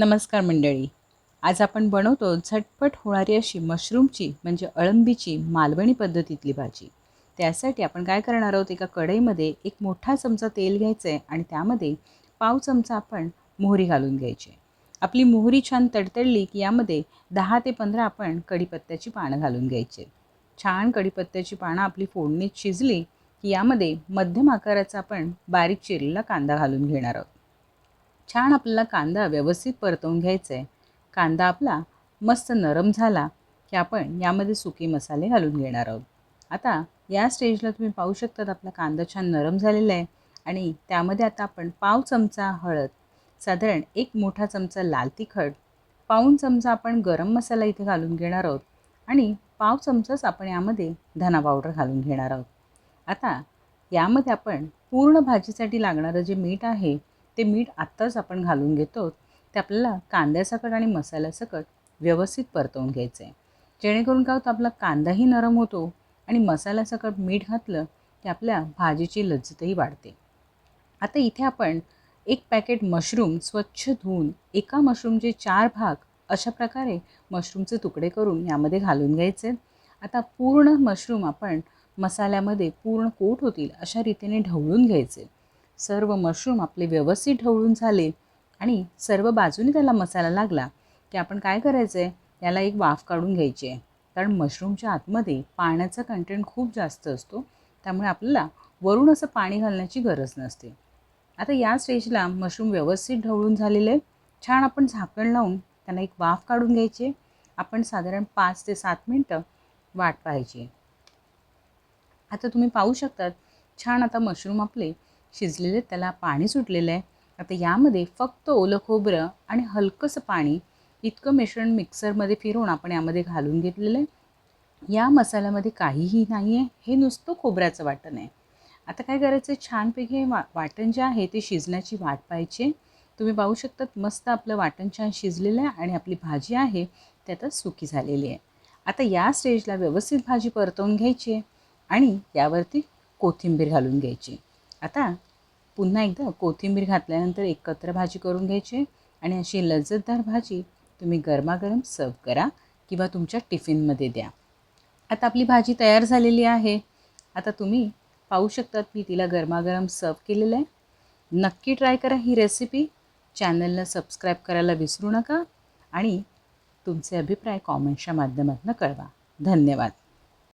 नमस्कार मंडळी. आज आपण बनवतो झटपट होणारी अशी मशरूमची म्हणजे अळंबीची मालवणी पद्धतीतली भाजी. त्यासाठी आपण काय करणार आहोत? एका कढईमध्ये एक मोठा चमचा तेल घ्यायचं आहे आणि त्यामध्ये पाव चमचा आपण मोहरी घालून घ्यायची. आपली मोहरी छान तडतडली की यामध्ये दहा ते पंधरा आपण कढीपत्त्याची पानं घालून घ्यायचे. छान कढीपत्त्याची पानं आपली फोडणीत शिजली की यामध्ये मध्यम आकाराचा आपण बारीक चिरलेला कांदा घालून घेणार आहोत. छान आपल्याला कांदा व्यवस्थित परतवून घ्यायचा आहे कांदा आपला मस्त नरम झाला की आपण यामध्ये सुके मसाले घालून घेणार आहोत. आता या स्टेजला तुम्ही पाहू शकतात आपला कांदा छान नरम झालेला आहे आणि त्यामध्ये आता आपण पाव चमचा हळद साधारण एक मोठा चमचा लाल तिखट पाऊण चमचा आपण गरम मसाला इथे घालून घेणार आहोत आणि पाव चमचाच आपण यामध्ये धना पावडर घालून घेणार आहोत. आता यामध्ये आपण पूर्ण भाजीसाठी लागणारं जे मीठ आहे ते मीठ आत्ताच आपण घालून घेतो ते आपल्याला कांद्यासकट आणि मसाल्यासकट व्यवस्थित परतवून घ्यायचं आहे जेणेकरून काय होतं आपला कांदाही नरम होतो आणि मसाल्यासकट मीठ घातलं की आपल्या भाजीची लज्जतही वाढते. आता इथे आपण एक पॅकेट मशरूम स्वच्छ धुवून एका मशरूमचे चार भाग अशा प्रकारे मशरूमचे तुकडे करून यामध्ये घालून घ्यायचे. आता पूर्ण मशरूम आपण मसाल्यामध्ये पूर्ण कोट होतील अशा रीतीने ढवळून घ्यायचे. सर्व मशरूम आपले व्यवस्थित ढवळून झाले आणि सर्व बाजूने त्याला मसाला लागला की आपण काय करायचं आहे याला एक वाफ काढून घ्यायची आहे. कारण मशरूमच्या आतमध्ये पाण्याचा कंटेंट खूप जास्त असतो त्यामुळे आपल्याला वरून असं पाणी घालण्याची गरज नसते. आता या स्टेजला मशरूम व्यवस्थित ढवळून झालेले छान आपण झाकण लावून त्यांना एक वाफ काढून घ्यायची आपण साधारण पाच ते सात मिनटं वाट पाहायची आता तुम्ही पाहू शकतात छान आता मशरूम आपले शिजलेले त्याला पाणी सुटलेलं आहे. आता यामध्ये फक्त ओलं खोबरं आणि हलकंसं पाणी इतकं मिश्रण मिक्सरमध्ये फिरवून आपण यामध्ये घालून घेतलेलं आहे. या मसाल्यामध्ये काहीही नाही आहे हे नुसतं खोबऱ्याचं वाटण आहे. आता काय करायचं छानपैकी हे वा वाटण जे आहे ते शिजण्याची वाट पाहायची तुम्ही पाहू शकतात मस्त आपलं वाटण छान शिजलेलं आहे आणि आपली भाजी आहे ते आता सुकी झालेली आहे. आता या स्टेजला व्यवस्थित भाजी परतवून घ्यायची आहे आणि यावरती कोथिंबीर घालून घ्यायची आता पुन्हा एकदा कोथिंबीर घातल्यानंतर एकत्र भाजी करून घ्यायची आणि अशी लज्जतदार भाजी तुम्ही गरमागरम सर्व करा किंवा तुमच्या टिफिनमध्ये द्या. आता आपली भाजी तयार झालेली आहे. आता तुम्ही पाहू शकतात मी तिला गरमागरम सर्व केलेलं आहे. नक्की ट्राय करा ही रेसिपी. चॅनलला सबस्क्राईब करायला विसरू नका आणि तुमचे अभिप्राय कॉमेंट्सच्या माध्यमातून कळवा. धन्यवाद.